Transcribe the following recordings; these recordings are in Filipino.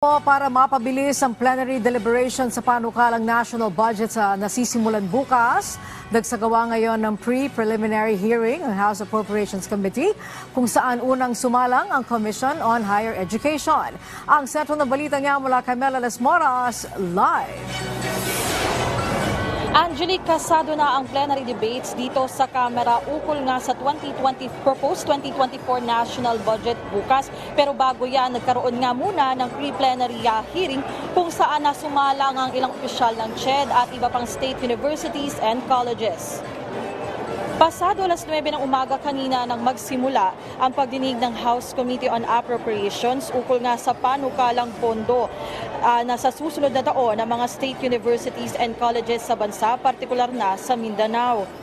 Para mapabilis ang plenary deliberation sa panukalang national budget sa nasisimulan bukas, nagsagawa ngayon ng pre-preliminary hearing ang House Appropriations Committee kung saan unang sumalang ang Commission on Higher Education. Ang sentro ng balita niya mula kay Mela Moras, live. Angelique, kasado na ang plenary debates dito sa Kamara ukol nga sa 2020 proposed 2024 national budget bukas. Pero bago yan, nagkaroon nga muna ng pre-plenary hearing kung saan nasumalang ang ilang opisyal ng CHED at iba pang state universities and colleges. Pasado alas 9 ng umaga kanina nang magsimula ang pagdinig ng House Committee on Appropriations ukol nga sa panukalang pondo ah, na sa susunod na taon ng mga state universities and colleges sa bansa, partikular na sa Mindanao.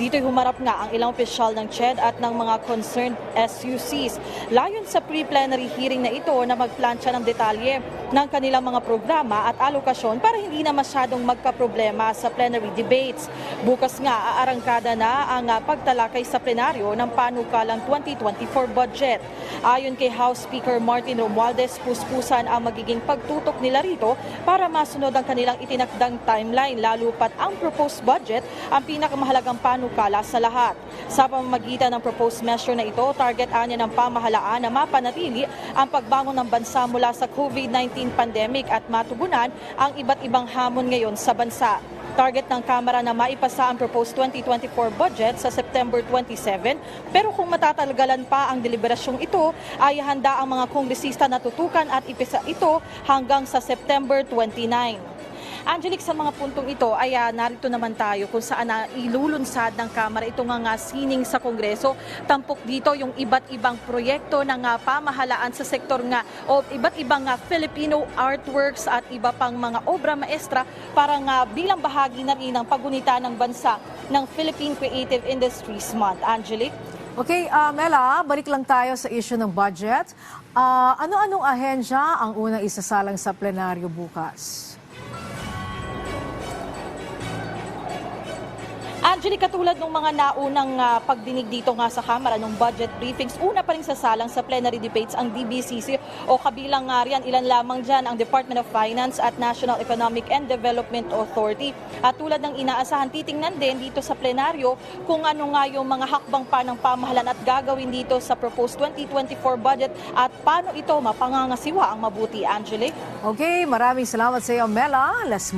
Dito'y humarap nga ang ilang opisyal ng CHED at ng mga concerned SUCs. Layon sa pre-plenary hearing na ito na magplansya ng detalye ng kanilang mga programa at alokasyon para hindi na masyadong magkaproblema sa plenary debates. Bukas nga aarangkada na ang pagtalakay sa plenaryo ng panukalang 2024 budget. Ayon kay House Speaker Martin Romualdez, puspusan ang magiging pagtutok nila rito para masunod ang kanilang itinakdang timeline lalo pat ang proposed budget ang pinakamahalagang panukala sa lahat. Sa pamamagitan ng proposed measure na ito, target anya ng pamahalaan na mapanatili ang pagbangon ng bansa mula sa COVID-19 pandemic at matugunan ang iba't ibang hamon ngayon sa bansa. Target ng Kamara na maipasa ang proposed 2024 budget sa September 27 pero kung matatalgalan pa ang deliberasyong ito ay handa ang mga kongresista na tutukan at ipisa ito hanggang sa September 29. Angelic, sa mga puntong ito ay ah, narito naman tayo kung saan na ilulunsad ng Kamara ito nga nga sining sa Kongreso. Tampok dito yung iba't ibang proyekto ng ah, pamahalaan sa sektor nga o iba't ibang nga Filipino artworks at iba pang mga obra maestra para nga bilang bahagi na rin ng pagunita ng bansa ng Philippine Creative Industries Month. Angelic? Okay, ah, Mela, balik lang tayo sa issue ng budget. Ah, ano-anong ahensya ang unang isasalang sa plenaryo bukas? Angelique, katulad ng mga naunang ah, pagdinig dito nga sa Kamara ng budget briefings, una pa rin sasalang sa plenary debates ang DBCC o kabilang nga riyan ilan lamang dyan ang Department of Finance at National Economic and Development Authority. At tulad ng inaasahan, titingnan din dito sa plenaryo kung ano nga yung mga hakbang pa ng pamahalan at gagawin dito sa proposed 2024 budget at paano ito mapangangasiwa ang mabuti, Angelique. Okay, maraming salamat sa iyo, Mela Las.